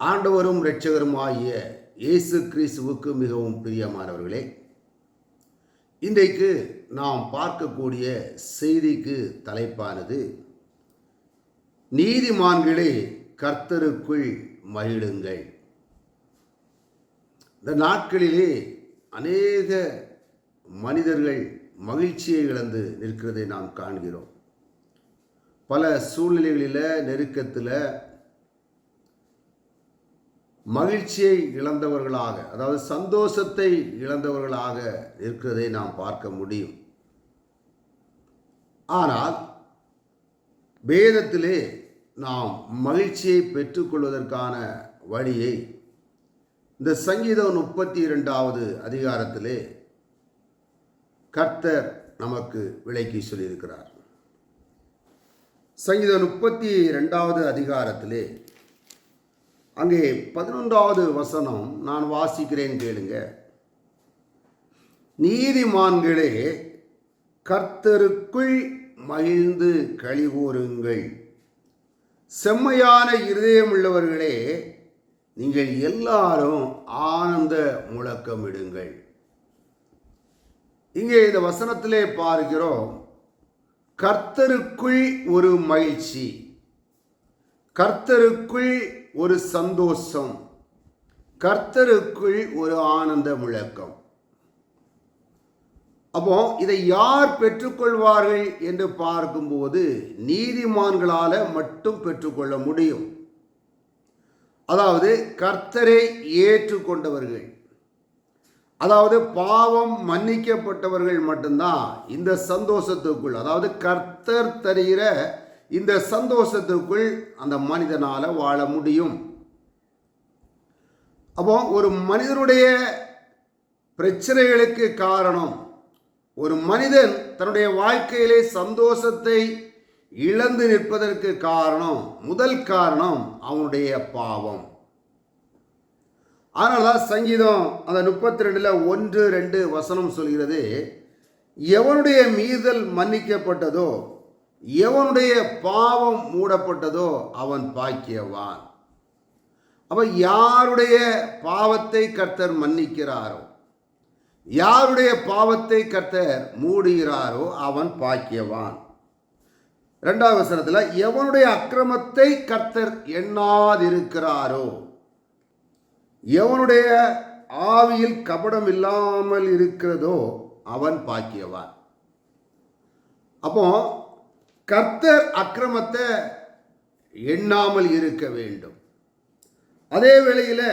ஆண்டவரும் இரட்சகரும் ஆகிய இயேசு கிறிஸ்துவுக்கு மிகவும் பிரியமானவர்களே இன்றைக்கு நாம் பார்க்கக்கூடிய செய்திக்கு தலைப்பானது நீதிமான்களே கர்த்தருக்குள் மகிழுங்கள். இந்த நாட்களிலே அநேக மனிதர்கள் மகிழ்ச்சியை இழந்து நிற்கிறதை நாம் காண்கிறோம். பல சூழ்நிலைகளில் நெருக்கத்தில் மகிழ்ச்சியை இழந்தவர்களாக அதாவது சந்தோஷத்தை இழந்தவர்களாக இருக்கிறதை நாம் பார்க்க முடியும். ஆனால் வேதத்திலே நாம் மகிழ்ச்சியை பெற்றுக்கொள்வதற்கான வழியை இந்த சங்கீதம் முப்பத்தி இரண்டாவது அதிகாரத்திலே கர்த்தர் நமக்கு விளக்கி சொல்லியிருக்கிறார். சங்கீதம் முப்பத்தி ரெண்டாவது அதிகாரத்திலே அங்கே பதினொன்றாவது வசனம் நான் வாசிக்கிறேன் கேளுங்க. நீதிமான்களே கர்த்தருக்குள் மகிழ்ந்து கழிகூறுங்கள் செம்மையான இருதயமுள்ளவர்களே நீங்கள் எல்லாரும் ஆனந்த முழக்கமிடுங்கள். இங்கே இந்த வசனத்திலே பார்க்கிறோம் கர்த்தருக்குள் ஒரு மகிழ்ச்சி கர்த்தருக்குள் ஒரு சந்தோஷம் கர்த்தருக்குள் ஒரு ஆனந்த முழக்கம் அப்போ இதை யார் பெற்றுக்கொள்வார்கள் என்று பார்க்கும்போது நீதிமான்களால் மட்டும் பெற்றுக்கொள்ள முடியும். அதாவது கர்த்தரை ஏற்றுக்கொண்டவர்கள். அதாவது பாவம் மன்னிக்கப்பட்டவர்கள் மட்டும்தான் இந்த சந்தோஷத்துக்குள் அதாவது கர்த்தர் தருகிற இந்த சந்தோஷத்துக்குள் அந்த மனிதனால் வாழ முடியும். அப்போ ஒரு மனிதனுடைய பிரச்சனைகளுக்கு காரணம் ஒரு மனிதன் தன்னுடைய வாழ்க்கையிலே சந்தோஷத்தை இழந்து நிற்பதற்கு காரணம் முதல் காரணம் அவனுடைய பாவம். அதனால தான் சங்கீதம் அந்த முப்பத்தி ரெண்டில் ஒன்று ரெண்டு வசனம் சொல்கிறது எவனுடைய மீதல் மன்னிக்கப்பட்டதோ எவனுடைய பாவம் மூடப்பட்டதோ அவன் பாக்கியவான். அப்போ யாருடைய பாவத்தை கர்த்தர் மன்னிக்கிறாரோ யாருடைய பாவத்தை கர்த்தர் மூடுகிறாரோ அவன் பாக்கியவான். ரெண்டாவது வசனத்தில் எவனுடைய அக்கிரமத்தை கர்த்தர் எண்ணாதிருக்கிறாரோ எவனுடைய ஆவியில் கபடம் இல்லாமல் இருக்கிறதோ அவன் பாக்கியவான். அப்போ கர்த்தர் அக்கிரமத்தை எண்ணாமல் இருக்க வேண்டும். அதே வேளையில்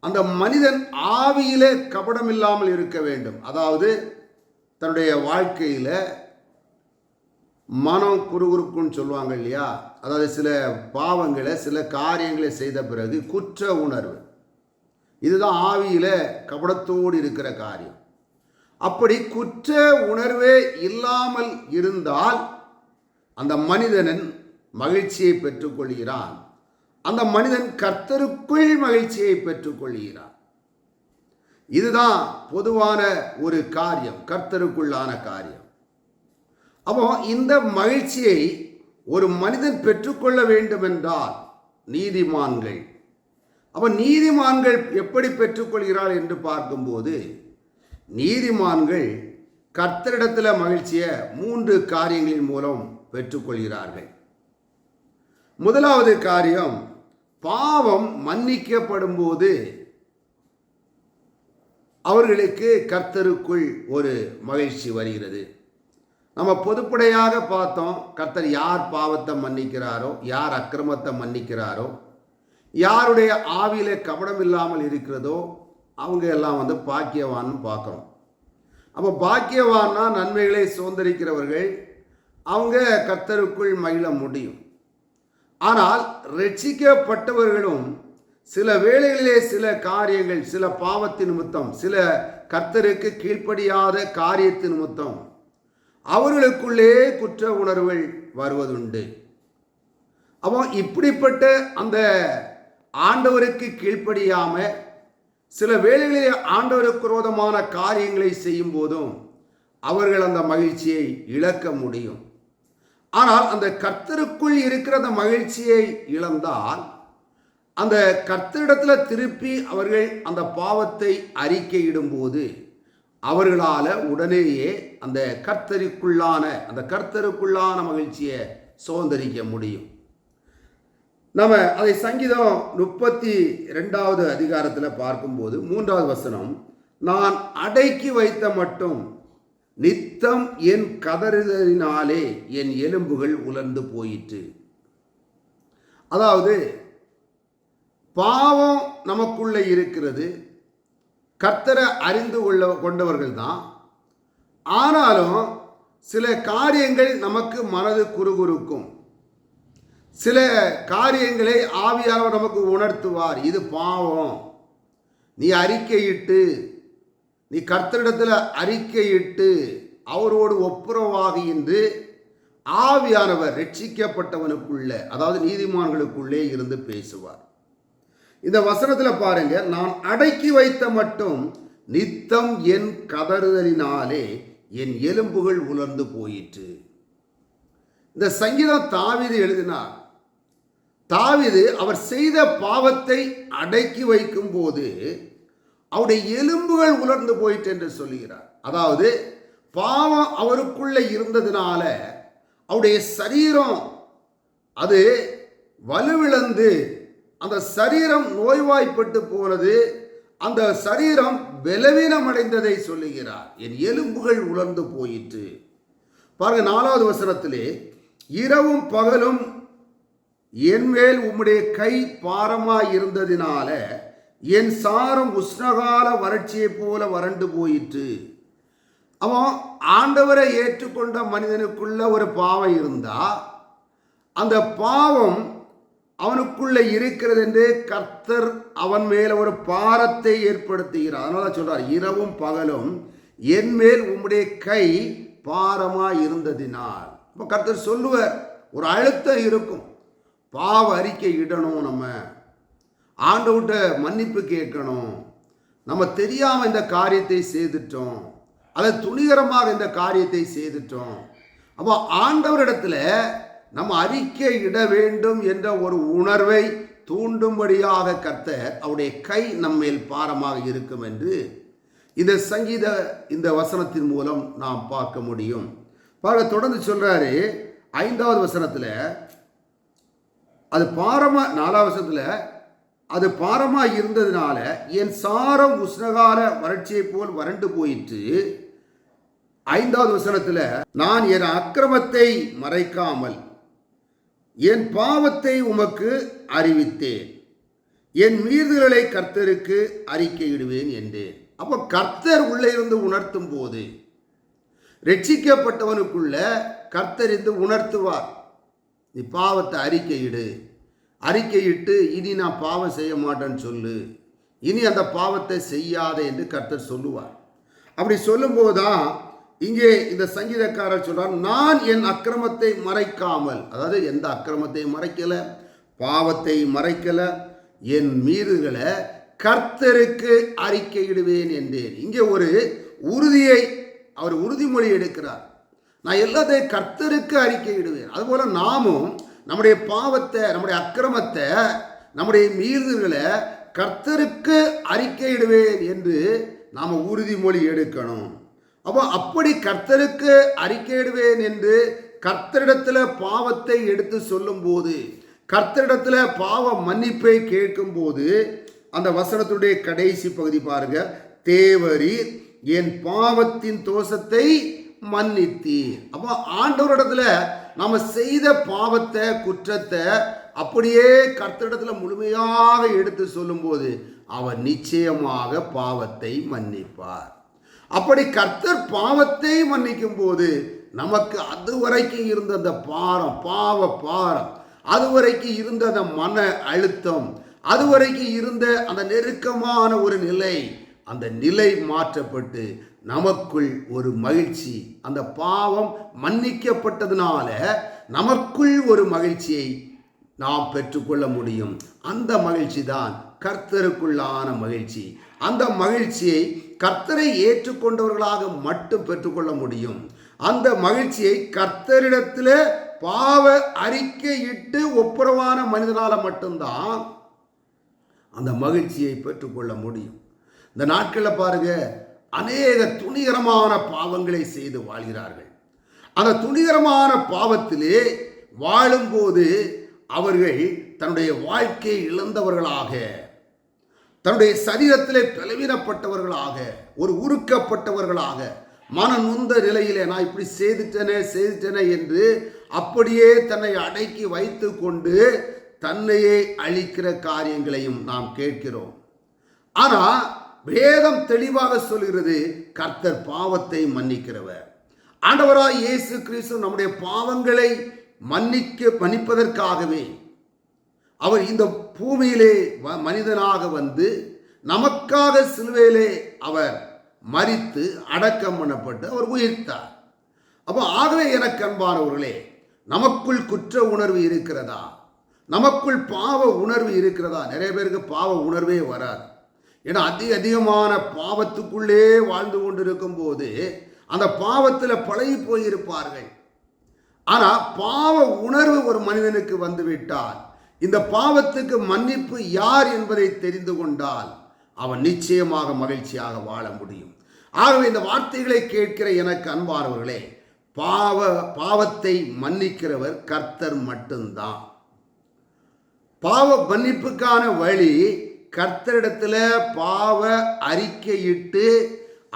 அந்த மனிதன் ஆவியிலே கபடம் இல்லாமல் இருக்க வேண்டும். அதாவது தன்னுடைய வாழ்க்கையில் மனம் குறுகுறுக்குன்னு சொல்லுவாங்க இல்லையா? அதாவது சில பாவங்களை சில காரியங்களை செய்த பிறகு குற்ற உணர்வு. இதுதான் ஆவியில் கபடத்தோடு இருக்கிற காரியம். அப்படி குற்ற உணர்வே இல்லாமல் இருந்தால் அந்த மனிதனின் மகிழ்ச்சியை பெற்றுக்கொள்கிறான். அந்த மனிதன் கர்த்தருக்குள் மகிழ்ச்சியை பெற்றுக்கொள்கிறான். இதுதான் பொதுவான ஒரு காரியம் கர்த்தருக்குள்ளான காரியம். அப்போ இந்த மகிழ்ச்சியை ஒரு மனிதன் பெற்றுக்கொள்ள வேண்டும் என்றால் நீதிமான்கள். அப்போ நீதிமான்கள் எப்படி பெற்றுக்கொள்கிறார் என்று பார்க்கும்போது நீதிமான்கள் கர்த்தரிடத்தில் மகிழ்ச்சியை மூன்று காரியங்களின் மூலம் பெற்றுக்கொள்கிறார்கள். முதலாவது காரியம் பாவம் மன்னிக்கப்படும் போது அவர்களுக்கு கர்த்தருக்குள் ஒரு மகிழ்ச்சி வருகிறது. நம்ம பொதுப்படையாக பார்த்தோம் கர்த்தர் யார் பாவத்தை மன்னிக்கிறாரோ யார் அக்கிரமத்தை மன்னிக்கிறாரோ யாருடைய ஆவியில கபடம் இல்லாமல் இருக்கிறதோ அவங்க எல்லாம் வந்து பாக்கியவான்னு பார்க்குறோம். அப்போ பாக்கியவான்னா நன்மைகளை சுதந்திரிக்கிறவர்கள் அவங்க கர்த்தருக்குள் மகிழ முடியும். ஆனால் ரட்சிக்கப்பட்டவர்களும் சில வேளைகளிலே சில காரியங்கள் சில பாவத்தின் நிமித்தம் சில கர்த்தருக்கு கீழ்ப்படியாத காரியத்தின் நிமித்தம் அவர்களுக்குள்ளே குற்ற உணர்வுகள் வருவதுண்டு. அப்போ இப்படிப்பட்ட அந்த ஆண்டவருக்கு கீழ்ப்படியாமல் சில வேளைகளிலே ஆண்டவருக்கு விரோதமான காரியங்களை செய்யும் போதும் அவர்கள் அந்த மகிழ்ச்சியை இழக்க முடியும். ஆனால் அந்த கர்த்தருக்குள் இருக்கிற அந்த மகிழ்ச்சியை இழந்தால் அந்த கர்த்தரிடத்தில் திருப்பி அவர்கள் அந்த பாவத்தை அறிக்கையிடும்போது அவர்களால் உடனேயே அந்த கர்த்தருக்குள்ளான அந்த கர்த்தருக்குள்ளான மகிழ்ச்சியை சுதந்திரிக்க முடியும். நம்ம அதை சங்கீதம் முப்பத்தி ரெண்டாவது அதிகாரத்தில் பார்க்கும்போது மூன்றாவது வசனம் நான் அடக்கி வைத்த மட்டும் நித்தம் என் கதறுதலினாலே என் எலும்புகள் உலர்ந்து போயிற்று. அதாவது பாவம் நமக்குள்ளே இருக்கிறது கர்த்தரை அறிந்து கொள்ள கொண்டவர்கள் தான் ஆனாலும் சில காரியங்கள் நமக்கு மனது குறுகுறுக்கும். சில காரியங்களை ஆவியானவர் நமக்கு உணர்த்துவார். இது பாவம். நீ அறிக்கையிட்டு நீ கர்த்தரிடத்தில் அறிக்கையிட்டு அவரோடு ஒப்புரவாகி என்று ஆவியானவர் ரட்சிக்கப்பட்டவனுக்குள்ளே அதாவது நீதிமான்களுக்குள்ளே இருந்து பேசுவார். இந்த வசனத்தில் பாருங்க நான் அடக்கி வைத்த மட்டும் நித்தம் என் கதறுதலினாலே என் எலும்புகள் உலர்ந்து போயிற்று. இந்த சங்கீதம் தாவிது எழுதினார். தாவிது அவர் செய்த பாவத்தை அடக்கி வைக்கும் போது அவருடைய எலும்புகள் உலர்ந்து போயிட்டு என்று சொல்லுகிறார். அதாவது பாவம் அவருக்குள்ளே இருந்ததுனால அவருடைய சரீரம் அது வலுவிழந்து அந்த சரீரம் நோய்வாய்ப்பட்டு போனது அந்த சரீரம் பலவீனம் அடைந்ததை சொல்லுகிறார். என் எலும்புகள் உலர்ந்து போயிற்று. பாருங்க நாலாவது வசனத்திலே இரவும் பகலும் என் மேல் உம்முடைய கை பாரமாய் இருந்ததினால என் சாரம் உஷ்ணகால வறட்சியைப் போல வறண்டு போயிற்று. அவன் ஆண்டவரை ஏற்றுக்கொண்ட மனிதனுக்குள்ள ஒரு பாவம் இருந்தா அந்த பாவம் அவனுக்குள்ளே இருக்கிறது என்று கர்த்தர் அவன் மேல ஒரு பாரத்தை ஏற்படுத்துகிறார். அதனால சொல்றார் இரவும் பகலும் என் மேல் உம்முடைய கை பாரமாக இருந்ததினால். இப்போ கர்த்தர் சொல்லுவார் ஒரு அழுத்தம் இருக்கும். பாவ அறிக்கை இடணும் நம்ம. ஆண்டவர்கிட்ட மன்னிப்பு கேட்கணும். நம்ம தெரியாமல் இந்த காரியத்தை செய்துட்டோம். அதை துணிகரமாக இந்த காரியத்தை செய்துட்டோம். அப்போ ஆண்டவரிடத்துல நம் அறிக்கை இட வேண்டும் என்ற ஒரு உணர்வை தூண்டும்படியாக கர்த்தர் அவருடைய கை நம்மேல் பாரமாக இருக்கும் என்று இந்த சங்கீத இந்த வசனத்தின் மூலம் நாம் பார்க்க முடியும். பாருங்க தொடர்ந்து சொல்றாரு. ஐந்தாவது வசனத்தில் அது பாரமாக நாலாவது வசனத்தில் அது பாரமாக இருந்ததுனால என் சாரம் உஷ்ணகால வறட்சியை போல் வறண்டு போயிட்டு ஐந்தாவது வசனத்தில் நான் என் அக்கிரமத்தை மறைக்காமல் என் பாவத்தை உமக்கு அறிவித்தேன். என் மீறுதல்களை கர்த்தருக்கு அறிக்கையிடுவேன் என்றேன். அப்போ கர்த்தர் உள்ளே இருந்து உணர்த்தும் போது ரட்சிக்கப்பட்டவனுக்குள்ள கர்த்தர் இருந்து உணர்த்துவார். நீ பாவத்தை அறிக்கையிடு. அறிக்கையிட்டு இனி நான் பாவம் செய்ய மாட்டேன்னு சொல்லு. இனி அந்த பாவத்தை செய்யாத என்று கர்த்தர் சொல்லுவார். அப்படி சொல்லும்போது தான் இங்கே இந்த சங்கீதக்காரர் சொல்றார் நான் என் அக்கிரமத்தை மறைக்காமல் அதாவது எந்த அக்கிரமத்தையும் மறைக்கல பாவத்தை மறைக்கல என் மீறுகளை கர்த்தருக்கு அறிக்கையிடுவேன் என்றேன். இங்கே ஒரு உறுதியை அவர் உறுதிமொழி எடுக்கிறார். நான் எல்லாத்தையும் கர்த்தருக்கு அறிக்கையிடுவேன். அதுபோல நாமும் நம்முடைய பாவத்தை நம்முடைய அக்கிரமத்தை நம்முடைய மீறுதல்களை கர்த்தருக்கு அறிக்கையிடுவேன் என்று நாம் உறுதிமொழி எடுக்கணும். அப்போ அப்படி கர்த்தருக்கு அறிக்கையிடுவேன் என்று கர்த்தரிடத்துல பாவத்தை எடுத்து சொல்லும்போது கர்த்தரிடத்துல பாவ மன்னிப்பை கேட்கும்போது அந்த வசனத்துடைய கடைசி பகுதி பாருங்க. தேவரி என் பாவத்தின் தோஷத்தை மன்னித்தி அப்போ ஆண்டவரிடத்துல நம்ம செய்த பாவத்தை குற்றத்தை அப்படியே கர்த்தரிடத்துல முழுமையாக எடுத்து சொல்லும்போது அவர் நிச்சயமாக பாவத்தை மன்னிப்பார். அப்படி கர்த்தர் பாவத்தை மன்னிக்கும் போது நமக்கு அதுவரைக்கும் இருந்த அந்த பாரம் பாவ பாரம் அதுவரைக்கும் இருந்த அந்த மன அழுத்தம் அதுவரைக்கும் இருந்த அந்த நெருக்கமான ஒரு நிலை அந்த நிலை மாற்றப்பட்டு நமக்குள் ஒரு மகிழ்ச்சி அந்த பாவம் மன்னிக்கப்பட்டதுனால நமக்குள் ஒரு மகிழ்ச்சியை நாம் பெற்றுக்கொள்ள முடியும். அந்த மகிழ்ச்சி தான் கர்த்தருக்குள்ளான மகிழ்ச்சி. அந்த மகிழ்ச்சியை கர்த்தரை ஏற்றுக்கொண்டவர்களாக மட்டும் பெற்றுக்கொள்ள முடியும். அந்த மகிழ்ச்சியை கர்த்தரிடத்தில் பாவ அறிக்கையிட்டு ஒப்புரவான மனிதனால் மட்டும்தான் அந்த மகிழ்ச்சியை பெற்றுக்கொள்ள முடியும். இந்த நாட்களில் பாருங்க அநேக துணிகரமான பாவங்களை செய்து வாழ்கிறார்கள். அந்த துணிகரமான பாவத்திலே வாழும்போது அவர்கள் தன்னுடைய வாழ்க்கையை இழந்தவர்களாக தன்னுடைய சரீரத்திலே பலவீனப்பட்டவர்களாக ஒரு உருக்கப்பட்டவர்களாக மன நொந்த நிலையிலே நான் இப்படி செய்துட்டேனே செய்துட்டேனே என்று அப்படியே தன்னை அடக்கி வைத்து கொண்டு தன்னையே அழிக்கிற காரியங்களையும் நாம் கேட்கிறோம். ஆனால் வேதம் தெளிவாக சொல்கிறது கர்த்தர் பாவத்தை மன்னிக்கிறவர். ஆண்டவராய் இயேசு கிறிஸ்து நம்முடைய பாவங்களை மன்னிக்க மன்னிப்பதற்காகவே அவர் இந்த பூமியிலே வ- மனிதனாக வந்து நமக்காக சிலுவையிலே அவர் மறித்து அடக்கம் பண்ணப்பட்டு அவர் உயிர்த்தார். அப்போ ஆகவே எனக்கு அன்பானவர்களே நமக்குள் குற்ற உணர்வு இருக்கிறதா? நமக்குள் பாவ உணர்வு இருக்கிறதா? நிறைய பேருக்கு பாவ உணர்வே வராது. ஏன்னா அதிக அதிகமான பாவத்துக்குள்ளே வாழ்ந்து கொண்டிருக்கும் போது அந்த பாவத்தில் பழகி போயிருப்பார்கள். ஆனால் பாவ உணர்வு ஒரு மனிதனுக்கு வந்துவிட்டால் இந்த பாவத்துக்கு மன்னிப்பு யார் என்பதை தெரிந்து கொண்டால் அவன் நிச்சயமாக மகிழ்ச்சியாக வாழ முடியும். ஆகவே இந்த வார்த்தைகளை கேட்கிற எனக்கு அன்பானவர்களே பாவ பாவத்தை மன்னிக்கிறவர் கர்த்தர் மட்டும்தான். பாவ மன்னிப்புக்கான வழி கர்த்தரிடத்துல பாவ அறிக்கையிட்டு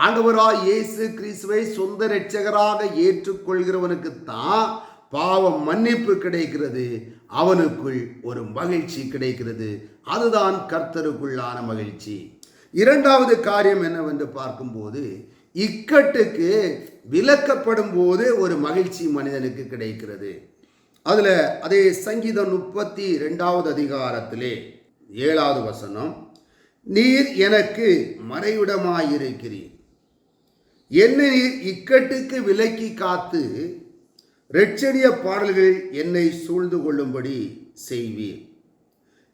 ஆண்டவராய் இயேசு கிறிஸ்துவை சொந்த ரட்சகராக ஏற்றுக்கொள்கிறவனுக்கு தான் பாவ மன்னிப்பு கிடைக்கிறது. அவனுக்குள் ஒரு மகிழ்ச்சி கிடைக்கிறது. அதுதான் கர்த்தருக்குள்ளான மகிழ்ச்சி. இரண்டாவது காரியம் என்னவென்று பார்க்கும்போது இக்கட்டுக்கு விலக்கப்படும் போது ஒரு மகிழ்ச்சி மனிதனுக்கு கிடைக்கிறது. அதில் அதே சங்கீதம் முப்பத்தி ரெண்டாவது அதிகாரத்திலே ஏழாவது வசனம் நீர் எனக்கு மறைவிடமாயிருக்கிறீர். என்னை நீர் இக்கட்டுக்கு விலக்கி காத்து ரெட்சடிய பாடல்கள் என்னை சூழ்ந்து கொள்ளும்படி செய்வீர்.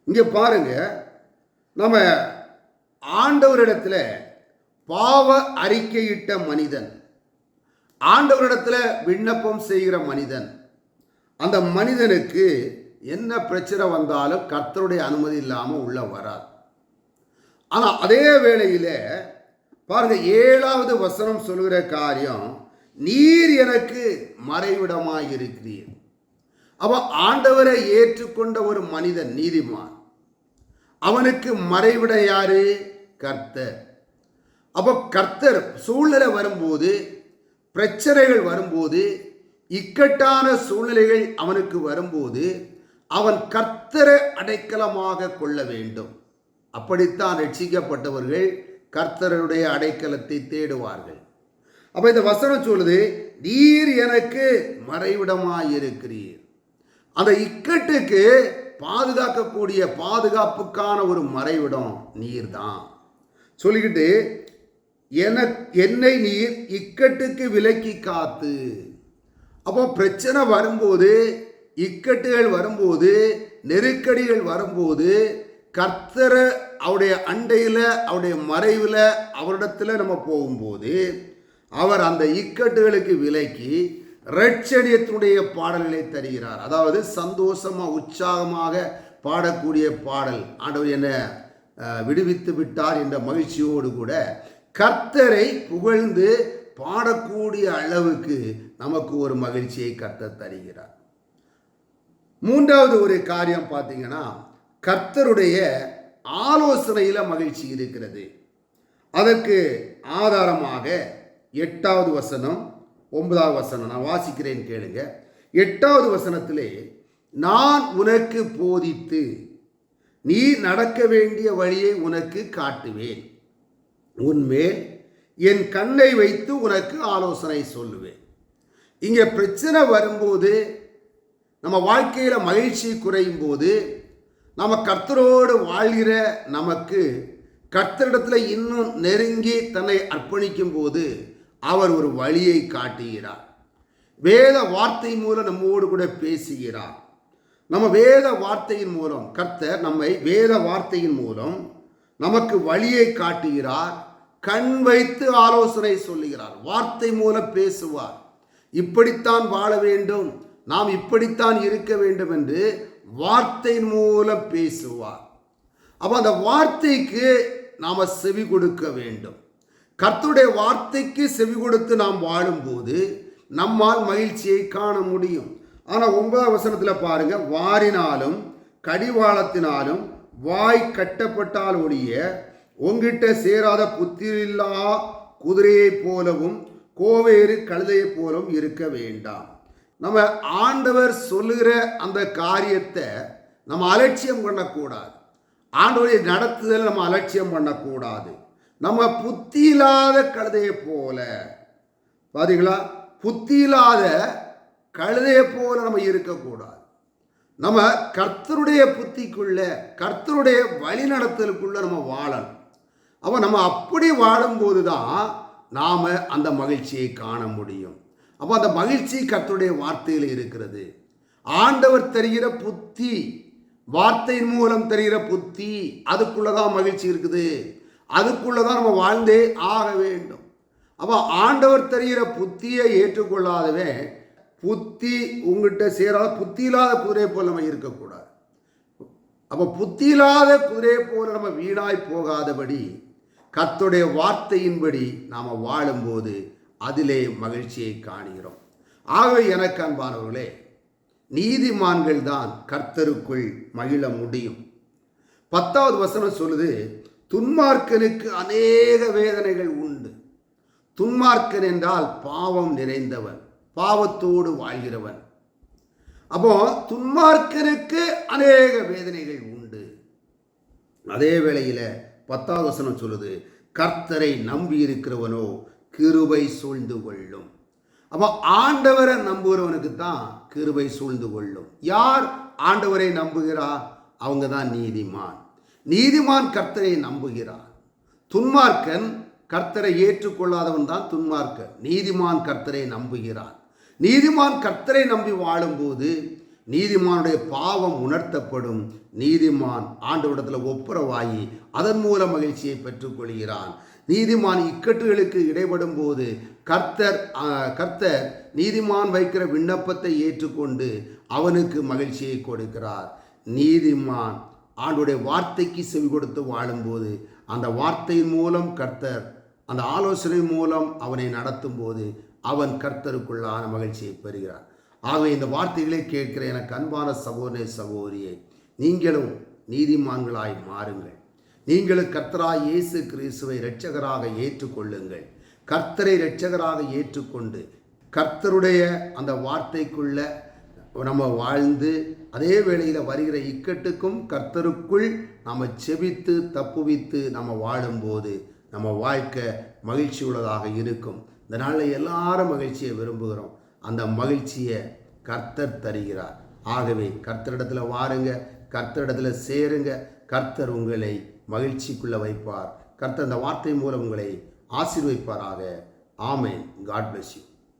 இங்கே பாருங்க நம்ம ஆண்டவரிடத்துல பாவ அறிக்கையிட்ட மனிதன் ஆண்டவரிடத்துல விண்ணப்பம் செய்கிற மனிதன் அந்த மனிதனுக்கு என்ன பிரச்சனை வந்தாலும் கர்த்தருடைய அனுமதி இல்லாமல் உள்ள வராது ஆனால் அதே வேளையில் பாருங்க ஏழாவது வசனம் சொல்கிற காரியம் நீர் எனக்கு மறைவிடமாக இருக்கிறீர் அவ ஆண்டவரை ஏற்றுக்கொண்ட ஒரு மனிதன் நீதிமான். அவனுக்கு மறைவிட யாரு? கர்த்தர். அப்போ கர்த்தர் சூழ்நிலை வரும்போது பிரச்சனைகள் வரும்போது இக்கட்டான சூழ்நிலைகள் அவனுக்கு வரும்போது அவன் கர்த்தரை அடைக்கலமாக கொள்ள வேண்டும். அப்படித்தான் ரட்சிக்கப்பட்டவர்கள் கர்த்தருடைய அடைக்கலத்தை தேடுவார்கள். அப்போ இந்த வசனம் சொல்லுது நீர் எனக்கு மறைவிடமாயிருக்கிறீர். அந்த இக்கட்டுக்கு பாதுகாக்கக்கூடிய பாதுகாப்புக்கான ஒரு மறைவிடம் நீர் தான் சொல்லிக்கிட்டு என என்னை நீர் இக்கட்டுக்கு விலக்கி காத்து. அப்போ பிரச்சனை வரும்போது இக்கட்டுகள் வரும்போது நெருக்கடிகள் வரும்போது கர்த்தரை அவருடைய அண்டையில் அவருடைய மறைவில் அவரிடத்துல நம்ம போகும்போது அவர் அந்த இக்கட்டுகளுக்கு விலக்கி ரட்சணியத்தினுடைய பாடல்களை தருகிறார். அதாவது சந்தோஷமாக உற்சாகமாக பாடக்கூடிய பாடல். ஆண்டவர் என்ன விடுவித்து விட்டார் என்ற மகிழ்ச்சியோடு கூட கர்த்தரை புகழ்ந்து பாடக்கூடிய அளவுக்கு நமக்கு ஒரு மகிழ்ச்சியை கர்த்தர் தருகிறார். மூன்றாவது ஒரு காரியம் பார்த்தீங்கன்னா கர்த்தருடைய ஆலோசனையில் மகிழ்ச்சி இருக்கிறது. அதற்கு ஆதாரமாக எட்டாவது வசனம் ஒன்பதாவது வசனம். நான் வாசிக்கிறேன் கேளுங்க. எட்டாவது வசனத்திலே நான் உனக்கு போதித்து நீ நடக்க வேண்டிய வழியை உனக்கு காட்டுவேன். உன்மேல் என் கண்ணை வைத்து உனக்கு ஆலோசனை சொல்லுவேன். இங்கே பிரச்சனை வரும்போது நம்ம வாழ்க்கையில் மகிழ்ச்சி குறையும் போது நம்ம கர்த்தரோடு வாழ்கிற நமக்கு கர்த்தரிடத்தில் இன்னும் நெருங்கி தன்னை அர்ப்பணிக்கும் போது அவர் ஒரு வழியை காட்டுகிறார். வேத வார்த்தை மூலம் நம்மோடு கூட பேசுகிறார். நம்ம வேத வார்த்தையின் மூலம் கர்த்தர் நம்மை வேத வார்த்தையின் மூலம் நமக்கு வழியை காட்டுகிறார். கண் வைத்து ஆலோசனை சொல்லுகிறார். வார்த்தை மூலம் பேசுவார். இப்படித்தான் வாழ வேண்டும். நாம் இப்படித்தான் இருக்க வேண்டும் என்று வார்த்தையின் மூலம் பேசுவார். அப்போ அந்த வார்த்தைக்கு நாம் செவி கொடுக்க வேண்டும். கர்த்தருடைய வார்த்தைக்கு செவி கொடுத்து நாம் வாழும்போது நம்மால் மகிழ்ச்சியை காண முடியும். ஆனால் ஒன்பதாம் வசனத்தில் பாருங்க வாரினாலும் கடிவாளத்தினாலும் வாய் கட்டப்பட்டால் ஒழிய உங்கிட்ட சேராத புத்திரில்லா குதிரையைப் போலவும் கோவேறு கழுதையைப் போலவும் இருக்க வேண்டாம். நம்ம ஆண்டவர் சொல்லுகிற அந்த காரியத்தை நம்ம அலட்சியம் பண்ணக்கூடாது. ஆண்டவரை நடத்துதல் நம்ம அலட்சியம் பண்ணக்கூடாது. நம்ம புத்தி இல்லாத கழுதையை போல. பாத்தீங்களா? புத்தி இல்லாத கழுதையை போல நம்ம இருக்கக்கூடாது. நம்ம கர்த்தருடைய புத்திக்குள்ள கர்த்தருடைய வழிநடத்தலுக்குள்ள நம்ம வாழணும். அப்போ நம்ம அப்படி வாழும்போது தான் நாம் அந்த மகிழ்ச்சியை காண முடியும். அப்போ அந்த மகிழ்ச்சி கர்த்தருடைய வார்த்தையில் இருக்கிறது. ஆண்டவர் தெரிகிற புத்தி வார்த்தையின் மூலம் தெரிகிற புத்தி அதுக்குள்ளதான் மகிழ்ச்சி இருக்குது. அதுக்குள்ளே தான் நம்ம வாழ்ந்தே ஆக வேண்டும். அப்போ ஆண்டவர் தெரிகிற புத்தியை ஏற்றுக்கொள்ளாதவன் புத்தி உங்ககிட்ட சேராத புத்தி இல்லாத குதிரை போல் நம்ம இருக்கக்கூடாது. அப்போ புத்தி இல்லாத குதிரை போல் நம்ம வீணாய் போகாதபடி கத்துடைய வார்த்தையின்படி நாம் வாழும்போது அதிலே மகிழ்ச்சியை காணுகிறோம். ஆகவே எனக்கு அன்பானவர்களே நீதிமான்கள் தான் கர்த்தருக்குள் மகிழ முடியும். பத்தாவது வசனம் சொல்லுது துன்மார்க்கனுக்கு அநேக வேதனைகள் உண்டு. துன்மார்க்கன் என்றால் பாவம் நிறைந்தவன் பாவத்தோடு வாழ்கிறவன். அப்போ துன்மார்க்கனுக்கு அநேக வேதனைகள் உண்டு. அதே வேளையில் பத்தாவது வசனம் சொல்லுது கர்த்தரை நம்பி இருக்கிறவனோ கிருபை சூழ்ந்து கொள்ளும். அப்போ ஆண்டவரை நம்புகிறவனுக்கு தான் கிருபை சூழ்ந்து கொள்ளும். யார் ஆண்டவரை நம்புகிறா? அவங்க தான் நீதிமான். நீதிமான் கர்த்தரை நம்புகிறான் துன்மார்க்கன் கர்த்தரை ஏற்றுக்கொள்ளாதவன் தான் துன்மார்க்கன். நீதிமான் கர்த்தரை நம்புகிறான் நீதிமான் கர்த்தரை நம்பி வாழும்போது நீதிமானுடைய பாவம் உணர்த்தப்படும். நீதிமான் ஆண்டவரிடத்தில் ஒப்புரவாகி அதன் மூலம் மகிழ்ச்சியை பெற்றுக்கொள்கிறான். நீதிமான் இக்கட்டுகளுக்கு இடைபடும் போது கர்த்தர் கர்த்தர் நீதிமான் வைக்கிற விண்ணப்பத்தை ஏற்றுக்கொண்டு அவனுக்கு மகிழ்ச்சியை கொடுக்கிறார். நீதிமான் ஆண்டுடைய வார்த்தைக்கு செவி கொடுத்து வாழும்போது அந்த வார்த்தையின் மூலம் கர்த்தர் அந்த ஆலோசனை மூலம் அவனை நடத்தும் போது அவன் கர்த்தருக்குள்ளான மகிழ்ச்சியை பெறுகிறார். ஆகவே இந்த வார்த்தைகளை கேட்கிற எனக்கு அன்பான சகோதரே சகோதரியே நீங்களும் நீதிமான்களாய் மாறுங்கள். நீங்களும் கர்த்தராய் இயேசு கிறிஸ்துவை இரட்சகராக ஏற்றுக்கொள்ளுங்கள். கர்த்தரை இரட்சகராக ஏற்றுக்கொண்டு கர்த்தருடைய அந்த வார்த்தைக்குள்ள நம்ம வாழ்ந்து அதே வேளையில் வருகிற இக்கட்டுக்கும் கர்த்தருக்குள் நம்ம செபித்து தப்புவித்து நம்ம வாழும்போது நம்ம வாழ்க்கை மகிழ்ச்சி உள்ளதாக இருக்கும். இந்த நாளில் எல்லாரும் மகிழ்ச்சியை விரும்புகிறோம். அந்த மகிழ்ச்சியை கர்த்தர் தருகிறார். ஆகவே கர்த்தரிடத்தில் வாருங்க கர்த்தரிடத்தில் சேருங்க. கர்த்தர் உங்களை மகிழ்ச்சிக்குள்ளே வைப்பார். கர்த்தர் அந்த வார்த்தை மூலம் உங்களை ஆசீர்வைப்பாராக. ஆமேன். God bless you